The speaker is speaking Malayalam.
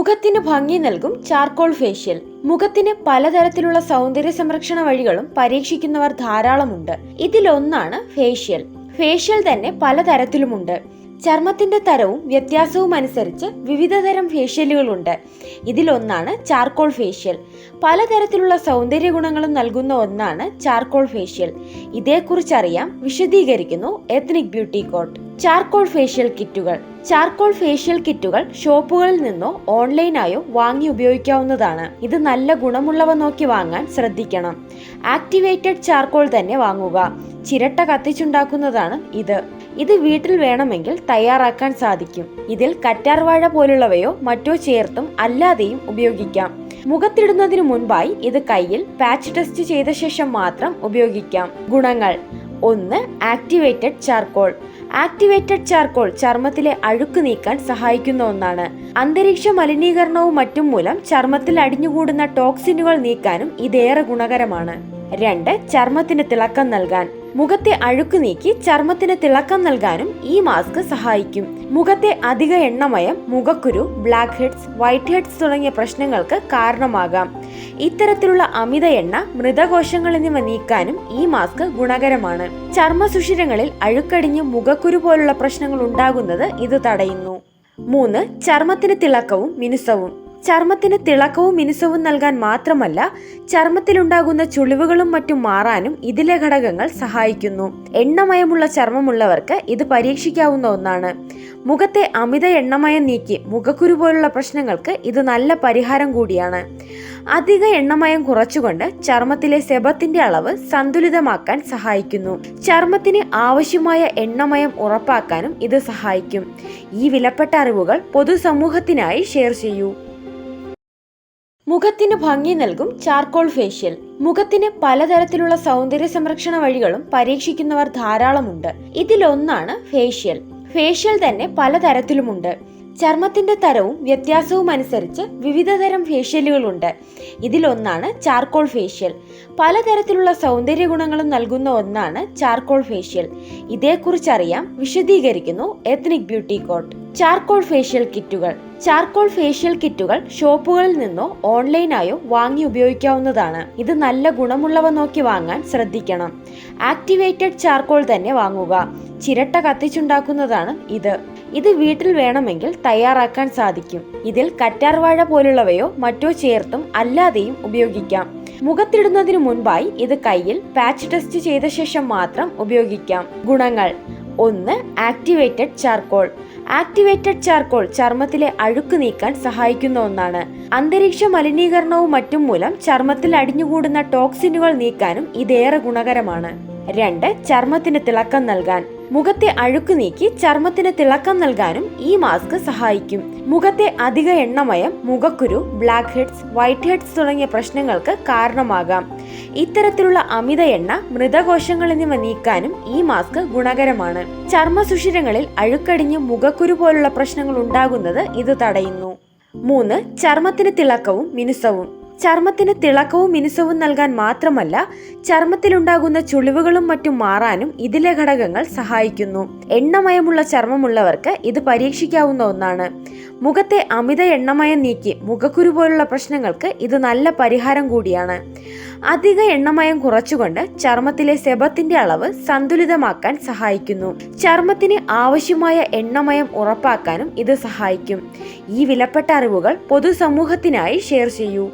മുഖത്തിന് ഭംഗി നൽകും ചാർക്കോൾ ഫേഷ്യൽ. മുഖത്തിന് പലതരത്തിലുള്ള സൗന്ദര്യ സംരക്ഷണ വഴികളും പരീക്ഷിക്കുന്നവർ ധാരാളമുണ്ട്. ഇതിലൊന്നാണ് ഫേഷ്യൽ. ഫേഷ്യൽ തന്നെ പലതരത്തിലുമുണ്ട്. ചർമ്മത്തിന്റെ തരവും വ്യത്യാസവും അനുസരിച്ച് വിവിധതരം ഫേഷ്യലുകളുണ്ട്. ഇതിലൊന്നാണ് ചാർക്കോൾ ഫേഷ്യൽ. പലതരത്തിലുള്ള സൗന്ദര്യ ഗുണങ്ങളും നൽകുന്ന ഒന്നാണ് ചാർക്കോൾ ഫേഷ്യൽ. ഇതേക്കുറിച്ചറിയാം വിശദീകരിക്കുന്നു ethnic beauty court. Charcoal facial കിറ്റുകൾ. ചാർക്കോൾ ഫേഷ്യൽ കിറ്റുകൾ ഷോപ്പുകളിൽ നിന്നോ ഓൺലൈനായോ വാങ്ങി ഉപയോഗിക്കാവുന്നതാണ്. ഇത് നല്ല ഗുണമുള്ളവ നോക്കി വാങ്ങാൻ ശ്രദ്ധിക്കണം. ആക്ടിവേറ്റഡ് ചാർക്കോൾ തന്നെ വാങ്ങുക. ചിരട്ട കത്തിച്ചുണ്ടാക്കുന്നതാണ് ഇത്. ഇത് വീട്ടിൽ വേണമെങ്കിൽ തയ്യാറാക്കാൻ സാധിക്കും. ഇതിൽ കറ്റാർവാഴ പോലുള്ളവയോ മറ്റോ ചേർത്തും അല്ലാതെയും ഉപയോഗിക്കാം. മുഖത്തിടുന്നതിനു മുൻപായി ഇത് കയ്യിൽ പാച്ച് ടെസ്റ്റ് ചെയ്ത ശേഷം മാത്രം ഉപയോഗിക്കാം. ഗുണങ്ങൾ. ഒന്ന് ആക്ടിവേറ്റഡ് ചാർക്കോൾ. ആക്ടിവേറ്റഡ് ചാർക്കോൾ ചർമ്മത്തിലെ അഴുക്ക് നീക്കാൻ സഹായിക്കുന്ന ഒന്നാണ്. അന്തരീക്ഷ മലിനീകരണവും മറ്റും മൂലം ചർമ്മത്തിൽ അടിഞ്ഞുകൂടുന്ന ടോക്സിനുകൾ നീക്കാനും ഇതേറെ ഗുണകരമാണ്. രണ്ട് ചർമ്മത്തിന് തിളക്കം നൽകാൻ. മുഖത്തെ അഴുക്ക് നീക്കി ചർമ്മത്തിന് തിളക്കം നൽകാനും ഈ മാസ്ക് സഹായിക്കും. മുഖത്തെ അധിക എണ്ണമയം മുഖക്കുരു ബ്ലാക്ക് ഹെഡ്സ് വൈറ്റ് ഹെഡ്സ് തുടങ്ങിയ പ്രശ്നങ്ങൾക്ക് കാരണമാകാം. ഇത്തരത്തിലുള്ള അമിത എണ്ണ മൃതകോശങ്ങൾ എന്നിവ നീക്കാനും ഈ മാസ്ക് ഗുണകരമാണ്. ചർമ്മ സുഷിരങ്ങളിൽ അഴുക്കടിഞ്ഞ് മുഖക്കുരു പോലുള്ള പ്രശ്നങ്ങൾ ഉണ്ടാകുന്നത് ഇത് തടയുന്നു. മൂന്ന് ചർമ്മത്തിന് തിളക്കവും മിനുസവും. ചർമ്മത്തിന് തിളക്കവും മിനുസവും നൽകാൻ മാത്രമല്ല ചർമ്മത്തിലുണ്ടാകുന്ന ചുളിവുകളും മറ്റും മാറാനും ഇതിലെ ഘടകങ്ങൾ സഹായിക്കുന്നു. എണ്ണമയമുള്ള ചർമ്മമുള്ളവർക്ക് ഇത് പരീക്ഷിക്കാവുന്ന ഒന്നാണ്. മുഖത്തെ അമിത എണ്ണമയം നീക്കി മുഖക്കുരു പോലുള്ള പ്രശ്നങ്ങൾക്ക് ഇത് നല്ല പരിഹാരം കൂടിയാണ്. അധിക എണ്ണമയം കുറച്ചുകൊണ്ട് ചർമ്മത്തിലെ സെബത്തിന്റെ അളവ് സന്തുലിതമാക്കാൻ സഹായിക്കുന്നു. ചർമ്മത്തിന് ആവശ്യമായ എണ്ണമയം ഉറപ്പാക്കാനും ഇത് സഹായിക്കും. ഈ വിലപ്പെട്ട അറിവുകൾ പൊതുസമൂഹത്തിനായി ഷെയർ ചെയ്യൂ. മുഖത്തിന് ഭംഗി നൽകും ചാർക്കോൾ ഫേഷ്യൽ. മുഖത്തിന് പലതരത്തിലുള്ള സൗന്ദര്യ സംരക്ഷണ വഴികളും പരീക്ഷിക്കുന്നവർ ധാരാളമുണ്ട്. ഇതിലൊന്നാണ് ഫേഷ്യൽ. ഫേഷ്യൽ തന്നെ പലതരത്തിലുമുണ്ട്. ചർമ്മത്തിന്റെ തരവും വ്യത്യാസവും അനുസരിച്ച് വിവിധതരം ഫേഷ്യലുകളുണ്ട്. ഇതിലൊന്നാണ് ചാർക്കോൾ ഫേഷ്യൽ. പലതരത്തിലുള്ള സൗന്ദര്യ ഗുണങ്ങളും നൽകുന്ന ഒന്നാണ് ചാർക്കോൾ ഫേഷ്യൽ. ഇതേക്കുറിച്ചറിയാം വിശദീകരിക്കുന്നു ethnic beauty court. Charcoal facial കിറ്റുകൾ. ചാർക്കോൾ ഫേഷ്യൽ കിറ്റുകൾ ഷോപ്പുകളിൽ നിന്നോ ഓൺലൈനായോ വാങ്ങി ഉപയോഗിക്കാവുന്നതാണ്. ഇത് നല്ല ഗുണമുള്ളവ നോക്കി വാങ്ങാൻ ശ്രദ്ധിക്കണം. ആക്ടിവേറ്റഡ് ചാർക്കോൾ തന്നെ വാങ്ങുക. ചിരട്ട കത്തിച്ചുണ്ടാക്കുന്നതാണ് ഇത്. ഇത് വീട്ടിൽ വേണമെങ്കിൽ തയ്യാറാക്കാൻ സാധിക്കും. ഇതിൽ കറ്റാർവാഴ പോലുള്ളവയോ മറ്റോ ചേർത്തും അല്ലാതെയും ഉപയോഗിക്കാം. മുഖത്തിടുന്നതിനു മുൻപായി ഇത് കയ്യിൽ പാച്ച് ടെസ്റ്റ് ചെയ്ത ശേഷം മാത്രം ഉപയോഗിക്കാം. ഗുണങ്ങൾ. ഒന്ന് ആക്ടിവേറ്റഡ് ചാർക്കോൾ. ആക്ടിവേറ്റഡ് ചാർക്കോൾ ചർമ്മത്തിലെ അഴുക്ക് നീക്കാൻ സഹായിക്കുന്ന ഒന്നാണ്. അന്തരീക്ഷ മലിനീകരണവും മറ്റും മൂലം ചർമ്മത്തിൽ അടിഞ്ഞുകൂടുന്ന ടോക്സിനുകൾ നീക്കാനും ഇതേറെ ഗുണകരമാണ്. രണ്ട് ചർമ്മത്തിന് തിളക്കം നൽകാൻ. മുഖത്തെ അഴുക്ക് നീക്കി ചർമ്മത്തിന് തിളക്കം നൽകാനും ഈ മാസ്ക് സഹായിക്കും. മുഖത്തെ അധിക എണ്ണമയം മുഖക്കുരു ബ്ലാക്ക് ഹെഡ്സ് വൈറ്റ് ഹെഡ്സ് തുടങ്ങിയ പ്രശ്നങ്ങൾക്ക് കാരണമാകാം. ഇത്തരത്തിലുള്ള അമിത എണ്ണ മൃതകോശങ്ങൾ എന്നിവ നീക്കാനും ഈ മാസ്ക് ഗുണകരമാണ്. ചർമ്മ സുഷിരങ്ങളിൽ അഴുക്കടിഞ്ഞ് മുഖക്കുരു പോലുള്ള പ്രശ്നങ്ങൾ ഉണ്ടാകുന്നത് ഇത് തടയുന്നു. മൂന്ന് ചർമ്മത്തിന് തിളക്കവും മിനുസവും. ചർമ്മത്തിന് തിളക്കവും മിനുസവും നൽകാൻ മാത്രമല്ല ചർമ്മത്തിലുണ്ടാകുന്ന ചുളിവുകളും മറ്റും മാറാനും ഇതിലെ ഘടകങ്ങൾ സഹായിക്കുന്നു. എണ്ണമയമുള്ള ചർമ്മമുള്ളവർക്ക് ഇത് പരീക്ഷിക്കാവുന്ന ഒന്നാണ്. മുഖത്തെ അമിത എണ്ണമയം നീക്കി മുഖക്കുരു പോലുള്ള പ്രശ്നങ്ങൾക്ക് ഇത് നല്ല പരിഹാരം കൂടിയാണ്. അധിക എണ്ണമയം കുറച്ചുകൊണ്ട് ചർമ്മത്തിലെ സെബത്തിന്റെ അളവ് സന്തുലിതമാക്കാൻ സഹായിക്കുന്നു. ചർമ്മത്തിന് ആവശ്യമായ എണ്ണമയം ഉറപ്പാക്കാനും ഇത് സഹായിക്കും. ഈ വിലപ്പെട്ട അറിവുകൾ പൊതുസമൂഹത്തിനായി ഷെയർ ചെയ്യൂ.